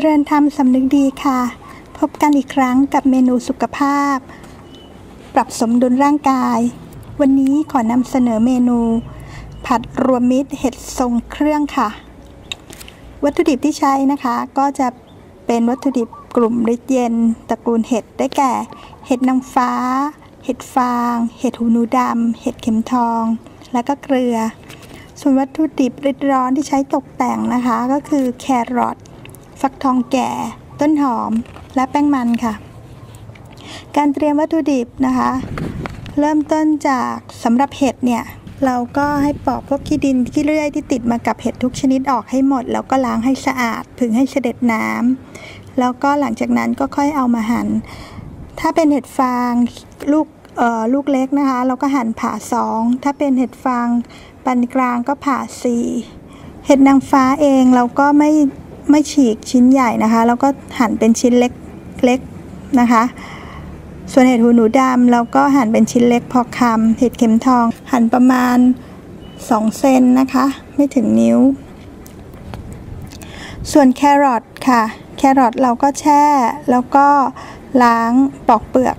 จริญธรรมสำนึกดีค่ะ พบกันอีกครั้งกับเมนูสุขภาพ ปรับสมดุลร่างกาย วันนี้ขอนำเสนอเมนู ผัดรวมมิตรเห็ดทรงเครื่องค่ะ วัตถุดิบที่ใช้นะคะ ก็จะเป็นวัตถุดิบกลุ่มฤทธิ์เย็นตระกูลเห็ดได้แก่ เห็ดนางฟ้า เห็ดฟาง เห็ดหูหนูดำเห็ดเข็มทอง และก็เกลือ ส่วนวัตถุดิบริดร้อนที่ใช้ตกแต่งนะคะ ก็คือแครอท ฟักทองแก่ ต้นหอม และแป้งมันค่ะ การเตรียมวัตถุดิบนะคะ เริ่มต้นจากสำหรับเห็ดเนี่ยเราก็ให้ปอกพวกขี้ดินขี้เลื่อยที่ติดมากับเห็ดทุกชนิดออกให้หมด แล้วก็ล้างให้สะอาดผึ่งให้เสด็จน้ำแล้วก็หลังจากนั้นก็ค่อยเอามาหั่นถ้าเป็นเห็ดฟางลูกเอ่อลูกเล็กนะคะ เราก็หั่นผ่าสองถ้าเป็นเห็ดฟางปานกลางก็ผ่าสี่เห็ดนางฟ้าเองเราก็ไม่ ไม่ฉีกชิ้นใหญ่นะคะ แล้วก็หั่นเป็นชิ้นเล็กเล็กนะคะ ส่วนเห็ดหูหนูดำเราก็หั่นเป็นชิ้นเล็กพอคำเห็ดเข็มทอง หั่นประมาณ 2 เซนนะคะ ไม่ถึงนิ้ว ส่วนแครอทค่ะ แครอทเราก็แช่แล้วก็ล้างปอกเปลือก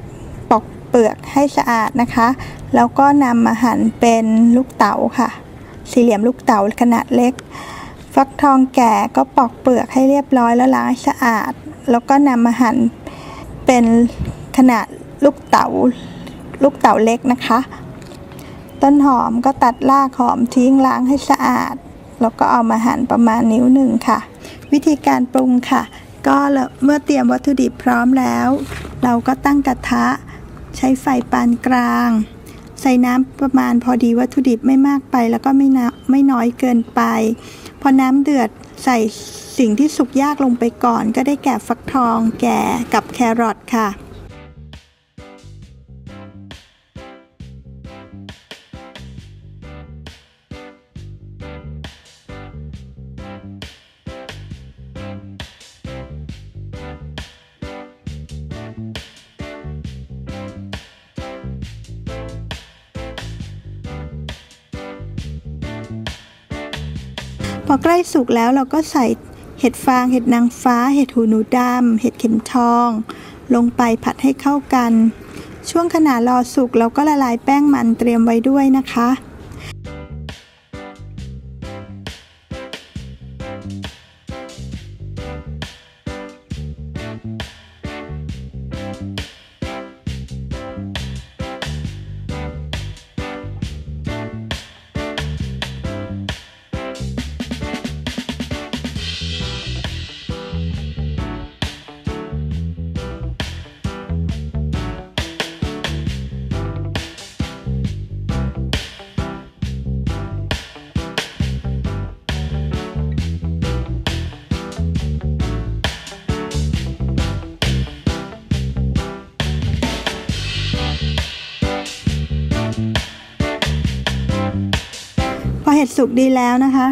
ปอกเปลือกให้สะอาดนะคะ แล้วก็นำมาหั่นเป็นลูกเต๋าค่ะ สี่เหลี่ยมลูกเต๋าขนาดเล็ก ฟักทองแก่ก็ปอกเปลือกให้เรียบร้อยแล้วล้างให้สะอาด แล้วก็นำมาหั่นเป็นขนาดลูกเต๋าลูกเต๋าเล็กนะคะ ต้นหอมก็ตัดรากหอมทิ้งล้างให้สะอาด แล้วก็เอามาหั่นประมาณนิ้วหนึ่งค่ะ วิธีการปรุงค่ะ ก็เมื่อเตรียมวัตถุดิบพร้อมแล้ว เราก็ตั้งกระทะใช้ไฟปานกลาง ใส่น้ำประมาณพอดีวัตถุดิบไม่มากไป แล้วก็ไม่นไม่น้อยเกินไป พอน้ำเดือดใส่สิ่งที่สุกยากลงไปก่อน ก็ได้แก่ฟักทองแก่กับแครอทค่ะ พอใกล้สุกแล้วเราก็ใส่เห็ดฟาง เห็ดนางฟ้า เห็ดหูหนูดำ เห็ดเข็มทอง ลงไปผัดให้เข้ากัน ช่วงขณะรอสุกเราก็ละลายแป้งมันเตรียมไว้ด้วยนะคะ ห็ดสุกดีแล้วนะคะ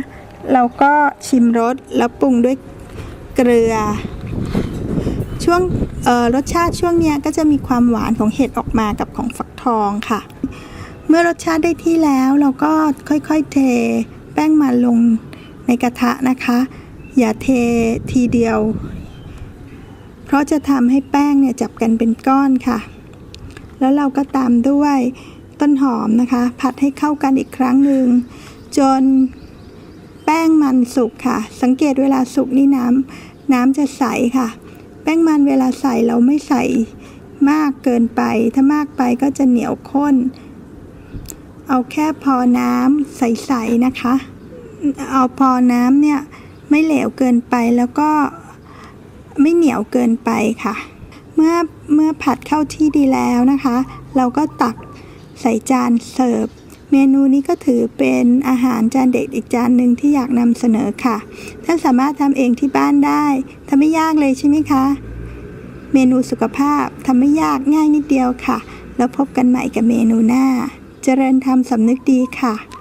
เราก็ชิมรสแล้วปรุงด้วยเกลือ ช่วงรสชาติช่วงนี้ก็จะมีความหวานของเห็ดออกมากับของฟักทองค่ะ เมื่อรสชาติได้ที่แล้วเราก็ค่อยๆเทแป้งมันลงในกระทะนะคะ อย่าเททีเดียว เพราะจะทำให้แป้งเนี่ยจับกันเป็นก้อนค่ะ แล้วเราก็ตามด้วยต้นหอมนะคะ ผัดให้เข้ากันอีกครั้งหนึ่ง จนแป้งมันสุกค่ะ สังเกตเวลาสุกนี่น้ำน้ำจะใสค่ะ แป้งมันเวลาใส่เราไม่ใส่มากเกินไป ถ้ามากไปก็จะเหนียวข้น เอาแค่พอน้ำใสๆนะคะ เอาพอน้ำเนี่ยไม่เหลวเกินไปแล้วก็ไม่เหนียวเกินไปค่ะ เมื่อเมื่อผัดเข้าที่ดีแล้วนะคะ เราก็ตักใส่จานเสิร์ฟ เมนูนี้ก็ถือเป็นอาหารจานเด็กอีกจานหนึ่งที่อยากนำเสนอค่ะ ท่านสามารถทำเองที่บ้านได้ทำไม่ยากเลยใช่ไหมคะ เมนูสุขภาพทำไม่ยากง่ายนิดเดียวค่ะ แล้วพบกันใหม่กับเมนูหน้า เจริญธรรมสำนึกดีค่ะ